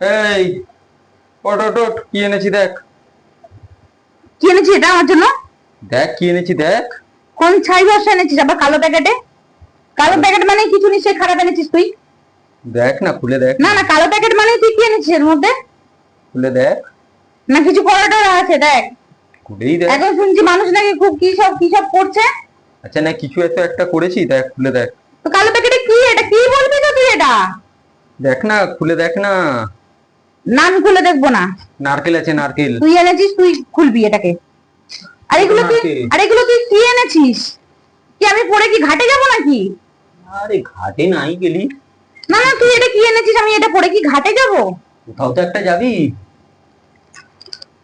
এই ওট কি এনেছি দেখ। কি এনেছিস এটা আমার জন্য? দেখ কি এনেছি দেখ। কোন ছাই বর্ষা এনেছিস? আবার কালো প্যাকেটে? কালো প্যাকেট মানে কিছু নিশ্চয়ই খারাপ এনেছিস তুই। দেখ না খুলে দেখ। না না কালো প্যাকেট মানে তুই কি এনেছিস এর মধ্যে? খুলে দেখ। না কিছু করাটা আছে দেখ। খুলেই দেখ। এখন শুনছি মানুষ নাকি খুব কি সব কি সব করছে? আচ্ছা না কিছু এত একটা করেছি দেখ খুলে দেখ। তো কালো প্যাকেটে কি? এটা কি বলবি তো তুই এটা? দেখ না খুলে দেখ না। না আমি খুলে দেখব না। নারকেল আছে নারকেল। তুই এনেছিস তুই খুলবি এটাকে। আর এগুলো তুই। আর এগুলো তুই কি এনেছিস? কি আমি পরে কি ঘাটে যাব নাকি? আরে ঘাটে নাই গেলি। না না তুই এটা কি এনেছিস? আমি এটা পরে কি ঘাটে যাব? কোথাও তো একটা যাবি।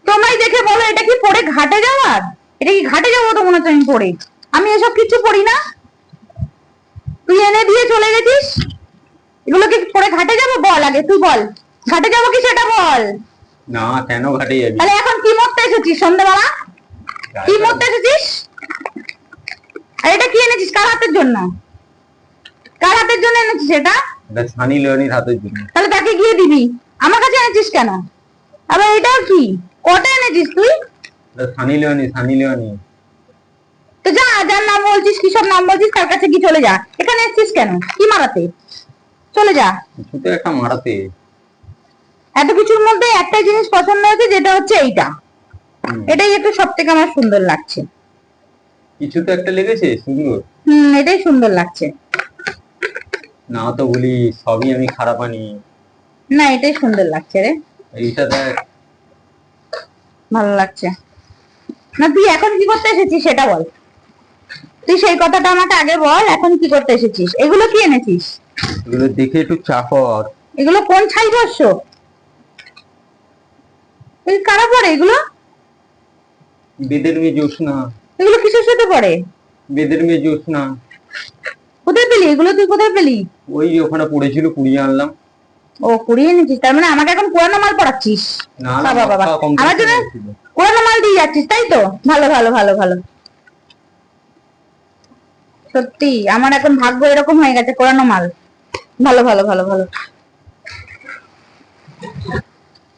তোমরাই দেখে বলো এটা কি পরে ঘাটে যাওয়ার? এটা কি ঘাটে যাব তো মনে হচ্ছে আমি পরে আমি এসব কিছু পড়ি না। তুই এনে দিয়ে চলে গেছিস? এগুলো কি পরে ঘাটে যাব? বল আগে তুই বল। ঘাটে যাব কি সেটা বল। না কেন ঘাটে যাবি তাহলে এখন কি মরতে এসেছিস সন্ধ্যাবেলা? কি মরতে এসেছিস? আর এটা কি এনেছিস কার হাতের জন্য? কার হাতের জন্য এনেছিস এটা? এটা সানি লিওনির হাতের জন্য। তাহলে তাকে গিয়ে দিবি। আমার কাছে এনেছিস কেন? আবার এটাও কি? কটা এনেছিস তুই? সানি লিওনি সানি লিওনি তো যা যার নাম বলছিস কি সব নাম বলছিস তার কাছে কি চলে যা। এখানে এসছিস কেন? কি মারাতে? চলে যা। কিছু তো একটা মারাতে। এত কিছুর মধ্যে একটা জিনিস পছন্দ হয়েছে যেটা হচ্ছে এইটা। এটাই একটু সব থেকে আমার সুন্দর লাগছে। কিছু তো একটা লেগেছে সুন্দর? হুম এটাই সুন্দর লাগছে। না তো বলি সবই আমি খারাপ আনি। না এটাই সুন্দর লাগছে রে। এইটা দেখ। ভালো লাগছে। না তুই এখন কি করতে এসেছিস সেটা বল। তুই সেই কথাটা আমাকে আগে বল এখন কি করতে এসেছিস? এগুলো কি এনেছিস? এগুলো দেখে একটু চাপর এগুলো কোন ছাই বর্ষ? এই কারা পড়ে এগুলো? এগুলো কিসের সাথে পড়ে? কোথায় পেলি? এগুলো তুই কোথায় পেলি? ওই ওখানে পড়েছিল কুড়িয়ে আনলাম। ও কুড়িয়ে এনেছিস? তার মানে আমাকে এখন পুরানো মাল পড়াচ্ছিস? বাবা বাবা, আমার জন্য পুরানো মাল দিয়ে যাচ্ছিস তাই তো? ভালো ভালো ভালো ভালো। সত্যি আমার এখন ভাগ্য এরকম হয়ে গেছে পুরানো মাল। ভালো ভালো ভালো ভালো।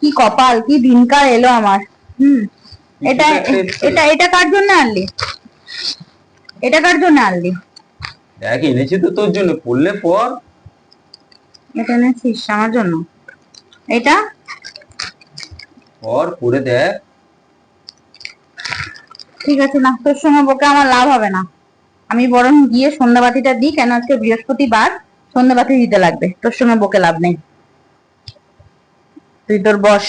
কি কপাল কি দিনকার এলো আমার। হুম এটা এটা এটা কার জন্য আনলি? এটা কার জন্য আনলি? দেখ এনেছি তো তোর জন্য পড়লে পর এটা এনেছিস আমার জন্য? এটা? পর পরে দেখ। ঠিক আছে না তোর সঙ্গে বকে আমার লাভ হবে না। আমি বরং গিয়ে সন্ধ্যাবাতিটা দিই কেন আজকে বৃহস্পতিবার সন্ধ্যাবাতি দিতে লাগবে। তোর সঙ্গে বকে লাভ নেই। তুই তোর বস